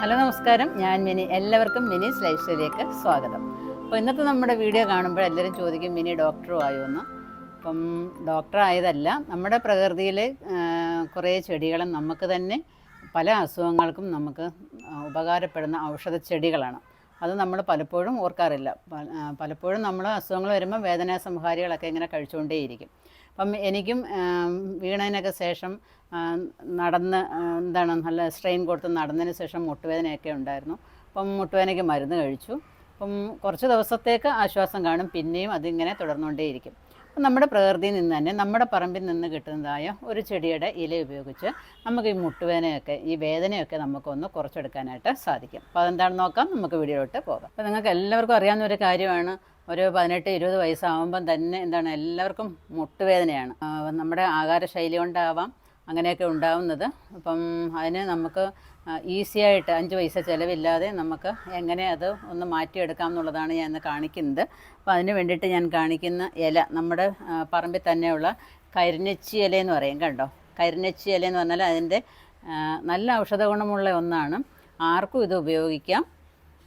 Hello നമസ്കാരം. ഞാൻ mini. എല്ലാവർക്കും മിനിസ് ലൈഫ് സ്റ്റൈലിലേക്ക് സ്വാഗതം. അപ്പോൾ ഇന്നത്തെ നമ്മുടെ വീഡിയോ കാണുമ്പോൾ എല്ലാവരും ചോദിക്കും മിനി ഡോക്ടറും ആയോ എന്ന്. അപ്പം ഡോക്ടർ ആയതല്ല നമ്മുടെ പ്രകൃതിയിൽ കുറേ ചെടികളും നമുക്ക് തന്നെ പല അസുഖങ്ങൾക്കും നമുക്ക് ഉപകാരപ്പെടുന്ന ഔഷധ ചെടികളാണ്. അത് നമ്മൾ പലപ്പോഴും ഓർക്കാറില്ല. പലപ്പോഴും നമ്മൾ അസുഖങ്ങൾ വരുമ്പോൾ വേദനാ സംഹാരികളൊക്കെ ഇങ്ങനെ കഴിച്ചുകൊണ്ടേയിരിക്കും. അപ്പം എനിക്കും വീണതിനൊക്കെ ശേഷം നടന്ന് എന്താണ് നല്ല സ്ട്രെയിൻ കൊടുത്ത് നടന്നതിന് ശേഷം മുട്ടുവേദനയൊക്കെ ഉണ്ടായിരുന്നു. അപ്പം മുട്ടുവേദനയ്ക്ക് മരുന്ന് കഴിച്ചു. അപ്പം കുറച്ച് ദിവസത്തേക്ക് ആശ്വാസം കാണും. പിന്നെയും അതിങ്ങനെ തുടർന്നുകൊണ്ടേയിരിക്കും. അപ്പം നമ്മുടെ പ്രകൃതിയിൽ നിന്ന് തന്നെ നമ്മുടെ പറമ്പിൽ നിന്ന് കിട്ടുന്നതായ ഒരു ചെടിയുടെ ഇല ഉപയോഗിച്ച് നമുക്ക് ഈ മുട്ടുവേദനയൊക്കെ ഈ വേദനയൊക്കെ നമുക്കൊന്ന് കുറച്ചെടുക്കാനായിട്ട് സാധിക്കും. അപ്പോൾ അതെന്താണെന്ന് നോക്കാം. നമുക്ക് വീഡിയോയിലോട്ട് പോകാം. അപ്പോൾ നിങ്ങൾക്ക് എല്ലാവർക്കും അറിയാവുന്ന ഒരു കാര്യമാണ്. ഒരു പതിനെട്ട് ഇരുപത് വയസ്സാകുമ്പം തന്നെ എന്താണ് എല്ലാവർക്കും മുട്ടുവേദനയാണ്. നമ്മുടെ ആഹാരശൈലി കൊണ്ടാവാം അങ്ങനെയൊക്കെ ഉണ്ടാവുന്നത്. അപ്പം അതിന് നമുക്ക് ഈസി ആയിട്ട് അഞ്ച് പൈസ ചിലവില്ലാതെ നമുക്ക് എങ്ങനെ അത് ഒന്ന് മാറ്റിയെടുക്കാം എന്നുള്ളതാണ് ഞാൻ ഇന്ന് കാണിക്കുന്നത്. അപ്പോൾ അതിന് വേണ്ടിയിട്ട് ഞാൻ കാണിക്കുന്ന ഇല നമ്മുടെ പറമ്പിൽ തന്നെയുള്ള കരിനച്ചി ഇല എന്ന് പറയും കണ്ടോ? കരിനച്ചി ഇല എന്ന് പറഞ്ഞാൽ അതിന്റെ നല്ല ഔഷധ ഗുണമുള്ള ഒന്നാണ്. ആർക്കും ഇത് ഉപയോഗിക്കാം.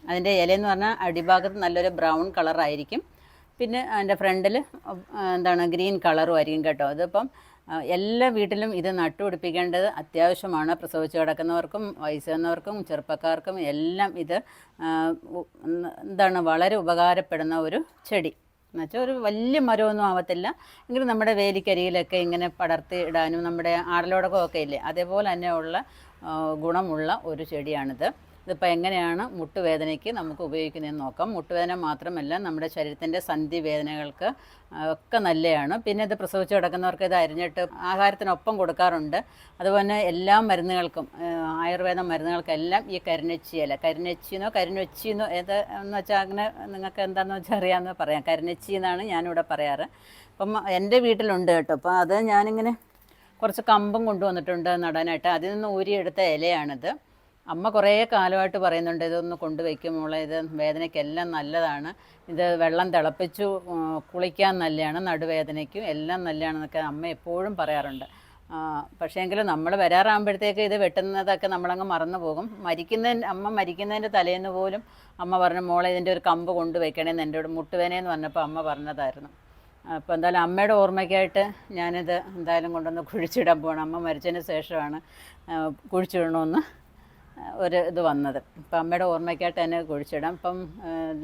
അതിന്റെ ഇലയെന്ന് പറഞ്ഞാൽ അടിഭാഗത്ത് നല്ലൊരു ബ്രൗൺ കളറായിരിക്കും. പിന്നെ അതിന്റെ ഫ്രണ്ടിൽ എന്താണ് ഗ്രീൻ കളറും ആയിരിക്കും കേട്ടോ. അതിപ്പം എല്ലാ വീട്ടിലും ഇത് നട്ടുപിടിപ്പിക്കേണ്ടത് അത്യാവശ്യമാണ്. പ്രസവിച്ച് കിടക്കുന്നവർക്കും വയസ്സുന്നവർക്കും ചെറുപ്പക്കാർക്കും എല്ലാം ഇത് എന്താണ് വളരെ ഉപകാരപ്പെടുന്ന ഒരു ചെടി. എന്നുവെച്ചാൽ ഒരു വലിയ മരമൊന്നും ആവത്തില്ല. എങ്കിലും നമ്മുടെ വേലിക്കരിയിലൊക്കെ ഇങ്ങനെ പടർത്തി ഇടാനും നമ്മുടെ ആടലോടകമൊക്കെ ഇല്ലേ? അതേപോലെ തന്നെ ഉള്ള ഗുണമുള്ള ഒരു ചെടിയാണിത്. ഇതിപ്പോൾ എങ്ങനെയാണ് മുട്ടുവേദനയ്ക്ക് നമുക്ക് ഉപയോഗിക്കുന്നതെന്ന് നോക്കാം. മുട്ടുവേദന മാത്രമല്ല നമ്മുടെ ശരീരത്തിന്റെ സന്ധി വേദനകൾക്ക് ഒക്കെ നല്ലതാണ് പിന്നെ ഇത് പ്രസവിച്ച് കിടക്കുന്നവർക്ക് ഇത് അരിഞ്ഞിട്ട് ആഹാരത്തിനൊപ്പം കൊടുക്കാറുണ്ട്. അതുപോലെ എല്ലാ മരുന്നുകൾക്കും ആയുർവേദ മരുന്നുകൾക്കെല്ലാം ഈ കരിനച്ചിയില കരിനച്ചിന്നോ കരിനൊച്ചിന്നോ ഏത് എന്ന് വെച്ചാൽ അങ്ങനെ നിങ്ങൾക്ക് എന്താണെന്ന് വെച്ചാൽ അറിയാമെന്ന് പറയാം. കരിനച്ചി എന്നാണ് ഞാനിവിടെ പറയാറ്. അപ്പം എന്റെ വീട്ടിലുണ്ട് കേട്ടോ. അപ്പോൾ അത് ഞാനിങ്ങനെ കുറച്ച് കമ്പും കൊണ്ടുവന്നിട്ടുണ്ട് നടാനായിട്ട്. അതിൽ നിന്ന് ഊരിയെടുത്ത ഇലയാണിത്. അമ്മ കുറേ കാലമായിട്ട് പറയുന്നുണ്ട് ഇതൊന്ന് കൊണ്ടുവയ്ക്കും മോളെ ഇത് വേദനയ്ക്കെല്ലാം നല്ലതാണ്. ഇത് വെള്ളം തിളപ്പിച്ചു കുളിക്കാൻ നല്ലതാണ് നടുവേദനയ്ക്കും എല്ലാം നല്ലതാണെന്നൊക്കെ അമ്മ എപ്പോഴും പറയാറുണ്ട്. പക്ഷേ പക്ഷേങ്കിൽ നമ്മൾ വരാറാകുമ്പോഴത്തേക്ക് ഇത് വെട്ടുന്നതൊക്കെ നമ്മളങ്ങ് മറന്നു പോകും മരിക്കുന്നതിന് അമ്മ മരിക്കുന്നതിന്റെ തലേന്ന് പോലും അമ്മ പറഞ്ഞു മോളെ ഇതിന്റെ ഒരു കമ്പ് കൊണ്ടുവയ്ക്കണേന്ന് എന്റെ ഒരു മുട്ടുവേനയെന്ന് പറഞ്ഞപ്പോൾ അമ്മ പറഞ്ഞതായിരുന്നു. അപ്പോൾ എന്തായാലും അമ്മയുടെ ഓർമ്മയ്ക്കായിട്ട് ഞാനിത് എന്തായാലും കൊണ്ടുവന്ന് കുഴിച്ചിടാൻ പോകണം അമ്മ മരിച്ചതിന് ശേഷമാണ് കുഴിച്ചിടണമെന്ന് ഒരു ഇത് വന്നത്. ഇപ്പം അമ്മയുടെ ഓർമ്മയ്ക്കായിട്ട് തന്നെ കുഴിച്ചിടാം. ഇപ്പം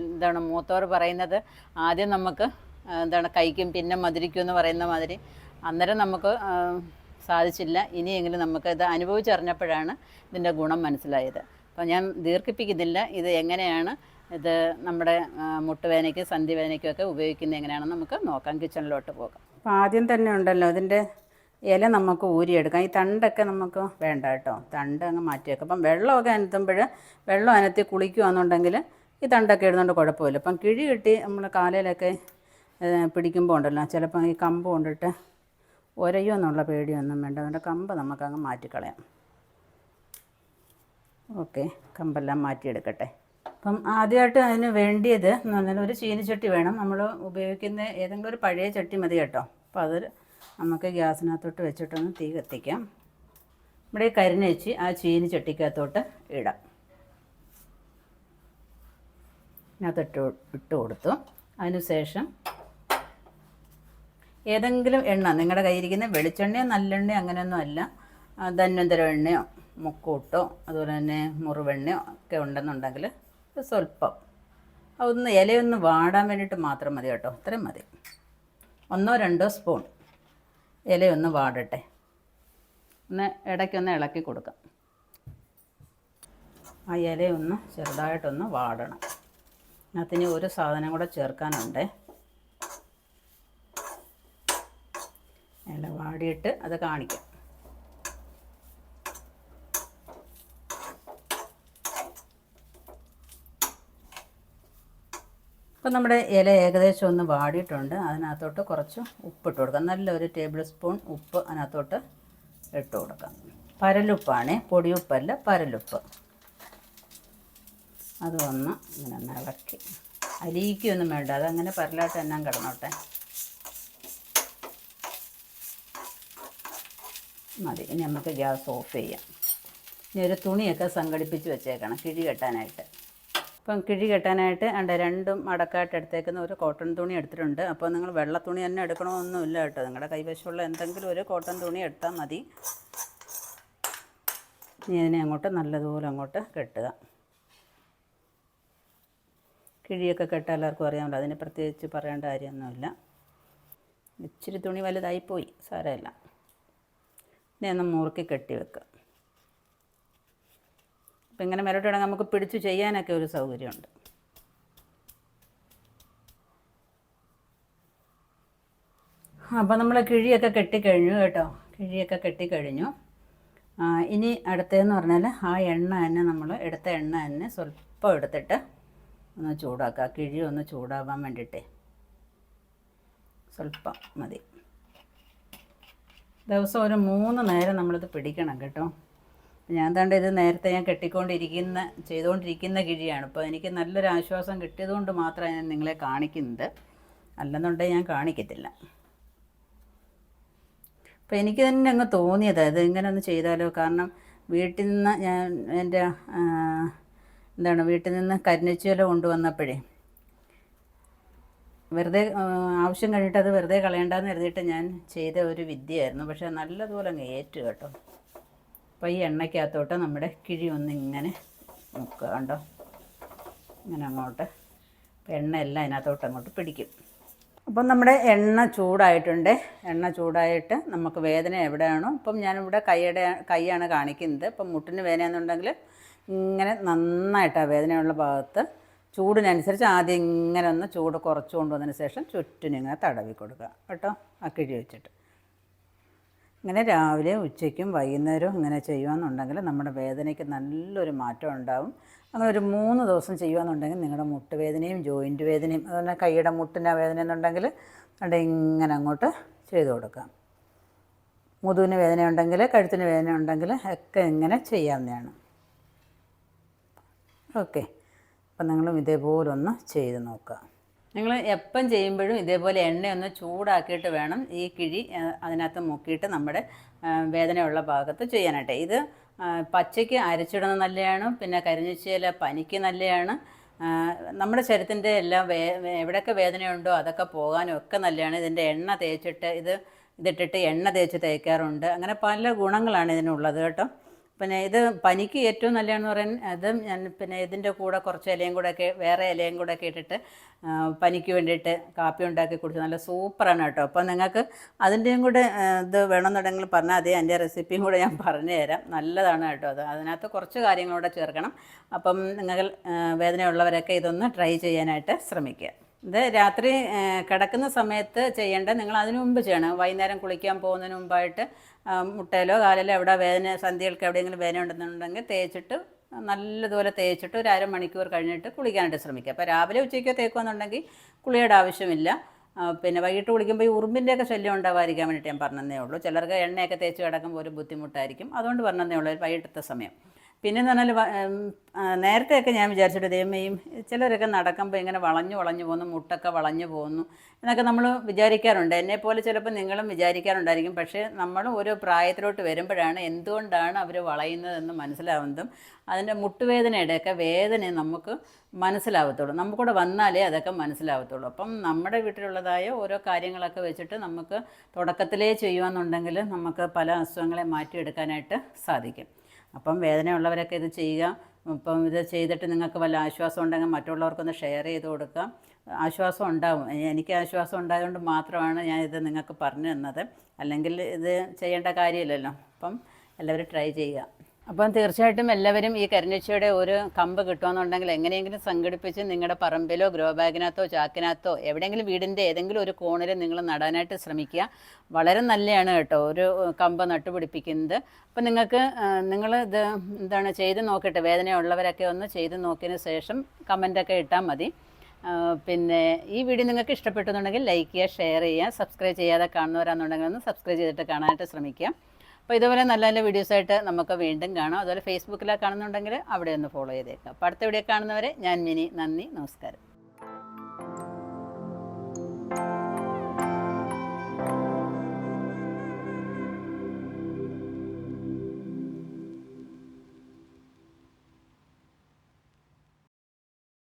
എന്താണ് മൂത്തവർ പറയുന്നത് ആദ്യം നമുക്ക് എന്താണ് കൈക്കും പിന്നെ മധുരിക്കും എന്ന് പറയുന്ന മാതിരി അന്നേരം നമുക്ക് സാധിച്ചില്ല. ഇനിയെങ്കിലും നമുക്ക് ഇത് അനുഭവിച്ചറിഞ്ഞപ്പോഴാണ് ഇതിന്റെ ഗുണം മനസ്സിലായത്. അപ്പോൾ ഞാൻ ദീർഘിപ്പിക്കുന്നില്ല ഇത് എങ്ങനെയാണ് ഇത് നമ്മുടെ മുട്ടുവേനയ്ക്ക് സന്ധിവേനയ്ക്കും ഒക്കെ ഉപയോഗിക്കുന്നത് എങ്ങനെയാണെന്ന് നമുക്ക് നോക്കാം കിച്ചണിലോട്ട് പോകാം. അപ്പോൾ ആദ്യം തന്നെ ഉണ്ടല്ലോ ഇതിന്റെ ഇല നമുക്ക് ഊരിയെടുക്കാം. ഈ തണ്ടൊക്കെ നമുക്ക് വേണ്ട കേട്ടോ. തണ്ട് അങ്ങ് മാറ്റിയേക്കാം അപ്പം വെള്ളമൊക്കെ അനത്തുമ്പോൾ വെള്ളം അനത്തി കുളിക്കുകയാണെന്നുണ്ടെങ്കിൽ ഈ തണ്ടൊക്കെ ഇടുന്നുണ്ട് കുഴപ്പമില്ല. അപ്പം കിഴി കിട്ടി നമ്മൾ കാലയിലൊക്കെ പിടിക്കുമ്പോൾ ഉണ്ടല്ലോ. ചിലപ്പോൾ ഈ കമ്പ് കൊണ്ടിട്ട് ഒരയോ എന്നുള്ള പേടിയൊന്നും വേണ്ട. അതുകൊണ്ട് കമ്പ് നമുക്കങ്ങ് മാറ്റിക്കളയാം. ഓക്കെ. കമ്പെല്ലാം മാറ്റിയെടുക്കട്ടെ. അപ്പം ആദ്യമായിട്ട് അതിന് വേണ്ടിയത് എന്ന് പറഞ്ഞാൽ ഒരു ചീനിച്ചട്ടി വേണം. നമ്മൾ ഉപയോഗിക്കുന്ന ഏതെങ്കിലും ഒരു പഴയ ചട്ടി മതി കേട്ടോ. അപ്പോൾ അത് നമുക്ക് ഗ്യാസിനകത്തോട്ട് വെച്ചിട്ടൊന്ന് തീ കത്തിക്കാം. ഇവിടെ കരിനേച്ചി ആ ചീനി ചട്ടിക്കകത്തോട്ട് ഇടാം. അതിനകത്തിട്ട് ഇട്ട് കൊടുത്തു. അതിനുശേഷം ഏതെങ്കിലും എണ്ണ നിങ്ങളുടെ കയ്യിരിക്കുന്ന വെളിച്ചെണ്ണയോ നല്ലെണ്ണയോ അങ്ങനെയൊന്നും അല്ല. ധന്വന്തര എണ്ണയോ മുക്കൂട്ടോ അതുപോലെ തന്നെ മുറിവെണ്ണയോ ഒക്കെ ഉണ്ടെന്നുണ്ടെങ്കിൽ സ്വല്പം. അതൊന്ന് ഇലയൊന്ന് വാടാൻ വേണ്ടിയിട്ട് മാത്രം മതി കേട്ടോ. അത്രയും മതി. ഒന്നോ രണ്ടോ സ്പൂൺ. ഇലയൊന്ന് വാടട്ടെ. ഒന്ന് ഇടയ്ക്കൊന്ന് ഇളക്കി കൊടുക്കാം. ആ ഇലയൊന്ന് ചെറുതായിട്ടൊന്ന് വാടണം. അതിന് ഒരു സാധനം കൂടെ ചേർക്കാനുണ്ട്. ഇല വാടിയിട്ട് അത് കാണിക്കാം. ഇപ്പം നമ്മുടെ ഇല ഏകദേശം ഒന്ന് വാടിയിട്ടുണ്ട്. അതിനകത്തോട്ട് കുറച്ച് ഉപ്പിട്ട് കൊടുക്കാം. നല്ലൊരു ടേബിൾ സ്പൂൺ ഉപ്പ് അതിനകത്തോട്ട് ഇട്ട് കൊടുക്കാം. പരലുപ്പാണ്. പൊടിയുപ്പല്ല പരലുപ്പ്. അത് ഒന്ന് ഇങ്ങനെ ഒന്ന് ഇളക്കി. അലിയിക്കൊന്നും വേണ്ട. അതങ്ങനെ പരലായിട്ട് തന്നെ കിടന്നോട്ടെ. മതി. ഇനി നമുക്ക് ഗ്യാസ് ഓഫ് ചെയ്യാം. ഇനി ഒരു തുണിയൊക്കെ സംഘടിപ്പിച്ച് വെച്ചേക്കണം. കിഴി കെട്ടാനായിട്ട്. ഇപ്പം കിഴി കെട്ടാനായിട്ട് അണ്ട രണ്ടും അടക്കായിട്ട് എടുത്തേക്കുന്ന ഒരു കോട്ടൺ തുണി എടുത്തിട്ടുണ്ട്. അപ്പോൾ നിങ്ങൾ വെള്ള തുണി തന്നെ എടുക്കണമെന്നൊന്നുമില്ല കേട്ടോ. നിങ്ങളുടെ കൈവശമുള്ള എന്തെങ്കിലും ഒരു കോട്ടൺ തുണി എടുത്താൽ മതി. ഇനി അതിനെ അങ്ങോട്ട് നല്ലതുപോലെ അങ്ങോട്ട് കെട്ടുക. കിഴിയൊക്കെ കെട്ടാൻ എല്ലാവർക്കും അറിയാമല്ലോ അതിന് പ്രത്യേകിച്ച് പറയേണ്ട കാര്യമൊന്നുമില്ല. ഇച്ചിരി തുണി വലുതായിപ്പോയി സാരമില്ല. ഇനി ഒന്ന് മുറുക്കി കെട്ടി വെക്കുക. അപ്പം ഇങ്ങനെ വേണമെങ്കിൽ നമുക്ക് പിടിച്ചു ചെയ്യാനൊക്കെ ഒരു സൗകര്യമുണ്ട്. അപ്പോൾ നമ്മൾ കിഴിയൊക്കെ കെട്ടിക്കഴിഞ്ഞു കേട്ടോ. കിഴിയൊക്കെ കെട്ടിക്കഴിഞ്ഞു. ഇനി അടുത്തതെന്ന് പറഞ്ഞാൽ ആ എണ്ണ തന്നെ നമ്മൾ എടുത്ത എണ്ണ തന്നെ സ്വല്പം എടുത്തിട്ട് ഒന്ന് ചൂടാക്കുക കിഴി ഒന്ന് ചൂടാവാൻ വേണ്ടിയിട്ടേ സ്വല്പം മതി. ദിവസം ഒരു മൂന്ന് നേരം നമ്മളിത് പിടിക്കണം കേട്ടോ. ഞാൻ തണ്ട് ഇത് നേരത്തെ ഞാൻ കെട്ടിക്കൊണ്ടിരിക്കുന്ന ചെയ്തുകൊണ്ടിരിക്കുന്ന കിഴിയാണ്. ഇപ്പോൾ എനിക്ക് നല്ലൊരു ആശ്വാസം കിട്ടിയതുകൊണ്ട് മാത്രമാണ് ഞാൻ നിങ്ങളെ കാണിക്കുന്നത്. അല്ലെന്നുണ്ടെങ്കിൽ ഞാൻ കാണിക്കത്തില്ല. അപ്പോൾ എനിക്ക് തന്നെ അങ്ങ് തോന്നിയത് അത് ഇങ്ങനെ ഒന്ന് ചെയ്താലോ? കാരണം വീട്ടിൽ നിന്ന് ഞാൻ എന്റെ എന്താണ് വീട്ടിൽ നിന്ന് കരിഞ്ഞച്ചുവല കൊണ്ടുവന്നപ്പോഴേ വെറുതെ ആവശ്യം കഴിഞ്ഞിട്ട് അത് വെറുതെ കളയണ്ടെന്ന് കരുതിയിട്ട് ഞാൻ ചെയ്ത ഒരു വിദ്യയായിരുന്നു. പക്ഷേ നല്ലതുപോലെ അങ്ങ് ഏറ്റു കേട്ടോ. അപ്പോൾ ഈ എണ്ണയ്ക്കകത്തോട്ട് നമ്മുടെ കിഴി ഒന്ന് ഇങ്ങനെ മുക്കുക കണ്ടോ? ഇങ്ങനെ അങ്ങോട്ട്. എണ്ണ എല്ലാം അതിനകത്തോട്ട് അങ്ങോട്ട് പിടിക്കും. അപ്പം നമ്മുടെ എണ്ണ ചൂടായിട്ടുണ്ട്. എണ്ണ ചൂടായിട്ട് നമുക്ക് വേദന എവിടെയാണോ ഇപ്പം ഞാനിവിടെ കൈയുടെ കൈയാണ് കാണിക്കുന്നത്. ഇപ്പം മുട്ടിന് വേദനയെന്നുണ്ടെങ്കിൽ ഇങ്ങനെ നന്നായിട്ട് ആ വേദനയുള്ള ഭാഗത്ത് ചൂടിനനുസരിച്ച് ആദ്യം ഇങ്ങനെ ഒന്ന് ചൂട് കുറച്ചുകൊണ്ട് കൊണ്ടുവന്നതിന് ശേഷം ചുറ്റിനിങ്ങനെ തടവി കൊടുക്കുക. കേട്ടോ? ആ കിഴി വെച്ചിട്ട്. ഇങ്ങനെ രാവിലെ ഉച്ചയ്ക്കും വൈകുന്നേരവും ഇങ്ങനെ ചെയ്യുകയെന്നുണ്ടെങ്കിൽ നമ്മുടെ വേദനയ്ക്ക് നല്ലൊരു മാറ്റം ഉണ്ടാകും അങ്ങനെ ഒരു മൂന്ന് ദിവസം ചെയ്യുകയെന്നുണ്ടെങ്കിൽ നിങ്ങളുടെ മുട്ടുവേദനയും ജോയിന്റ് വേദനയും അതുപോലെ കൈയുടെ മുട്ടിന്റെ വേദന എന്നുണ്ടെങ്കിൽ അവിടെ ഇങ്ങനെ അങ്ങോട്ട് ചെയ്തു കൊടുക്കാം. മുതുവിന് വേദന ഉണ്ടെങ്കിൽ കഴുത്തിന് വേദന ഉണ്ടെങ്കിൽ ഒക്കെ ഇങ്ങനെ ചെയ്യാവുന്നതാണ്. ഓക്കെ. അപ്പം നിങ്ങളും ഇതേപോലെ ഒന്ന് ചെയ്ത് നോക്കുക. നിങ്ങൾ എപ്പം ചെയ്യുമ്പോഴും ഇതേപോലെ എണ്ണയൊന്ന് ചൂടാക്കിയിട്ട് വേണം ഈ കിഴി അതിനകത്ത് മുക്കിയിട്ട് നമ്മുടെ വേദനയുള്ള ഭാഗത്ത് ചെയ്യാനായിട്ട്. ഇത് പച്ചയ്ക്ക് അരച്ചിടുന്നത് നല്ലതാണ് പിന്നെ കരിഞ്ഞിച്ചയില പനിക്ക് നല്ലതാണ് നമ്മുടെ ശരീരത്തിന്റെ എല്ലാം വേ- എവിടെയൊക്കെ വേദനയുണ്ടോ അതൊക്കെ പോകാനും ഒക്കെ നല്ലതാണ് ഇതിന്റെ എണ്ണ തേച്ചിട്ട് ഇത് ഇതിട്ടിട്ട് എണ്ണ തേച്ച് തേക്കാറുണ്ട്. അങ്ങനെ പല ഗുണങ്ങളാണ് ഇതിനുള്ളത് കേട്ടോ. പിന്നെ ഇത് പനിക്ക് ഏറ്റവും നല്ലതെന്ന് പറയാൻ അത് ഞാൻ പിന്നെ ഇതിന്റെ കൂടെ കുറച്ച് ഇലയും കൂടെ ഒക്കെ വേറെ ഇലയും കൂടെ ഒക്കെ ഇട്ടിട്ട് പനിക്ക് വേണ്ടിയിട്ട് കാപ്പി ഉണ്ടാക്കി കുടിച്ച്. നല്ല സൂപ്പറാണ് കേട്ടോ. അപ്പം നിങ്ങൾക്ക് അതിന്റെയും കൂടെ ഇത് വേണമെന്നുണ്ടെങ്കിൽ പറഞ്ഞാൽ അതേ അതിന്റെ റെസിപ്പിയും കൂടെ ഞാൻ പറഞ്ഞു തരാം. നല്ലതാണ് കേട്ടോ അത്. അതിനകത്ത് കുറച്ച് കാര്യങ്ങളൂടെ ചേർക്കണം. അപ്പം നിങ്ങൾ വേദനയുള്ളവരൊക്കെ ഇതൊന്ന് ട്രൈ ചെയ്യാനായിട്ട് ശ്രമിക്കുക. ഇത് രാത്രി കിടക്കുന്ന സമയത്ത് ചെയ്യേണ്ട നിങ്ങൾ അതിനു മുമ്പ് ചെയ്യണം. വൈകുന്നേരം കുളിക്കാൻ പോകുന്നതിന് മുമ്പായിട്ട് മുട്ടയിലോ കാലിലോ എവിടെ വേദന സന്ധികൾക്ക് എവിടെയെങ്കിലും വേദന ഉണ്ടെന്നുണ്ടെങ്കിൽ തേച്ചിട്ട് നല്ലതുപോലെ തേച്ചിട്ട് ഒരു അരമണിക്കൂർ കഴിഞ്ഞിട്ട് കുളിക്കാനായിട്ട് ശ്രമിക്കുക. അപ്പോൾ രാവിലെ ഉച്ചയ്ക്കോ തേക്കുമെന്നുണ്ടെങ്കിൽ കുളിയുടെ ആവശ്യമില്ല. പിന്നെ വൈകിട്ട് കുളിക്കുമ്പോൾ ഈ ഉറുമ്പിന്റെയൊക്കെ ശല്യം ഉണ്ടാവാതിരിക്കാൻ വേണ്ടിയിട്ട് ഞാൻ പറഞ്ഞതേ ഉള്ളൂ. ചിലർക്ക് എണ്ണയൊക്കെ തേച്ച് കിടക്കുമ്പോൾ ഒരു ബുദ്ധിമുട്ടായിരിക്കും. അതുകൊണ്ട് പറഞ്ഞതേ ഉള്ളൂ വൈകിട്ടത്തെ സമയം. പിന്നെ എന്ന് പറഞ്ഞാൽ നേരത്തെയൊക്കെ ഞാൻ വിചാരിച്ചിട്ട് ദൈവമേയും ചിലരൊക്കെ നടക്കുമ്പോൾ ഇങ്ങനെ വളഞ്ഞു വളഞ്ഞു പോകുന്നു മുട്ടൊക്കെ വളഞ്ഞു പോകുന്നു എന്നൊക്കെ നമ്മൾ വിചാരിക്കാറുണ്ട്. എന്നെ പോലെ ചിലപ്പോൾ നിങ്ങളും വിചാരിക്കാറുണ്ടായിരിക്കും. പക്ഷേ നമ്മൾ ഓരോ പ്രായത്തിലോട്ട് വരുമ്പോഴാണ് എന്തുകൊണ്ടാണ് അവർ വളയുന്നതെന്ന് മനസ്സിലാവുന്നതും അതിന്റെ മുട്ടുവേദനയുടെയൊക്കെ വേദന നമുക്ക് മനസ്സിലാവത്തുള്ളൂ. നമുക്കൂടെ വന്നാലേ അതൊക്കെ മനസ്സിലാവത്തുള്ളൂ. അപ്പം നമ്മുടെ വീട്ടിലുള്ളതായ ഓരോ കാര്യങ്ങളൊക്കെ വെച്ചിട്ട് നമുക്ക് തുടക്കത്തിലേ ചെയ്യുകയെന്നുണ്ടെങ്കിൽ നമുക്ക് പല അസുഖങ്ങളെ മാറ്റിയെടുക്കാനായിട്ട് സാധിക്കും. അപ്പം വേദനയുള്ളവരൊക്കെ ഇത് ചെയ്യുക. അപ്പം ഇത് ചെയ്തിട്ട് നിങ്ങൾക്ക് വല്ല ആശ്വാസം ഉണ്ടെങ്കിൽ മറ്റുള്ളവർക്കൊന്ന് ഷെയർ ചെയ്ത് കൊടുക്കാം ആശ്വാസം ഉണ്ടാവും. എനിക്ക് ആശ്വാസം ഉണ്ടായതുകൊണ്ട് മാത്രമാണ് ഞാൻ ഇത് നിങ്ങൾക്ക് പറഞ്ഞു തന്നത്. അല്ലെങ്കിൽ ഇത് ചെയ്യേണ്ട കാര്യമില്ലല്ലോ. അപ്പം എല്ലാവരും ട്രൈ ചെയ്യുക. അപ്പം തീർച്ചയായിട്ടും എല്ലാവരും ഈ കരിഞ്ഞച്ചയുടെ ഒരു കമ്പ് കിട്ടുമെന്നുണ്ടെങ്കിൽ എങ്ങനെയെങ്കിലും സംഘടിപ്പിച്ച് നിങ്ങളുടെ പറമ്പിലോ ഗ്രോ ബാഗിനകത്തോ ചാക്കിനകത്തോ എവിടെയെങ്കിലും വീടിന്റെ ഏതെങ്കിലും ഒരു കോണിൽ നിങ്ങൾ നടാനായിട്ട് ശ്രമിക്കുക. വളരെ നല്ലതാണ് കേട്ടോ ഒരു കമ്പ് നട്ടുപിടിപ്പിക്കുന്നത്. അപ്പം നിങ്ങൾക്ക് നിങ്ങൾ ഇത് എന്താണ് ചെയ്ത് നോക്കട്ടെ വേദനയുള്ളവരൊക്കെ ഒന്ന് ചെയ്ത് നോക്കിയതിന് ശേഷം കമന്റൊക്കെ ഇട്ടാൽ മതി. പിന്നെ ഈ വീഡിയോ നിങ്ങൾക്ക് ഇഷ്ടപ്പെട്ടെന്നുണ്ടെങ്കിൽ ലൈക്ക് ചെയ്യുക ഷെയർ ചെയ്യുക സബ്സ്ക്രൈബ് ചെയ്യാതെ കാണുന്നവരാണെന്നുണ്ടെങ്കിൽ ഒന്ന് സബ്സ്ക്രൈബ് ചെയ്തിട്ട് കാണാനായിട്ട് ശ്രമിക്കുക. അപ്പോൾ ഇതുപോലെ നല്ല നല്ല വീഡിയോസായിട്ട് നമുക്ക് വീണ്ടും കാണാം. അതുപോലെ ഫേസ്ബുക്കിലാണ് കാണുന്നുണ്ടെങ്കിൽ അവിടെ ഒന്ന് ഫോളോ ചെയ്തേക്കാം. അപ്പോൾ അടുത്ത വീഡിയോ കാണുന്നവരെ ഞാൻ മിനി നന്ദി നമസ്കാരം.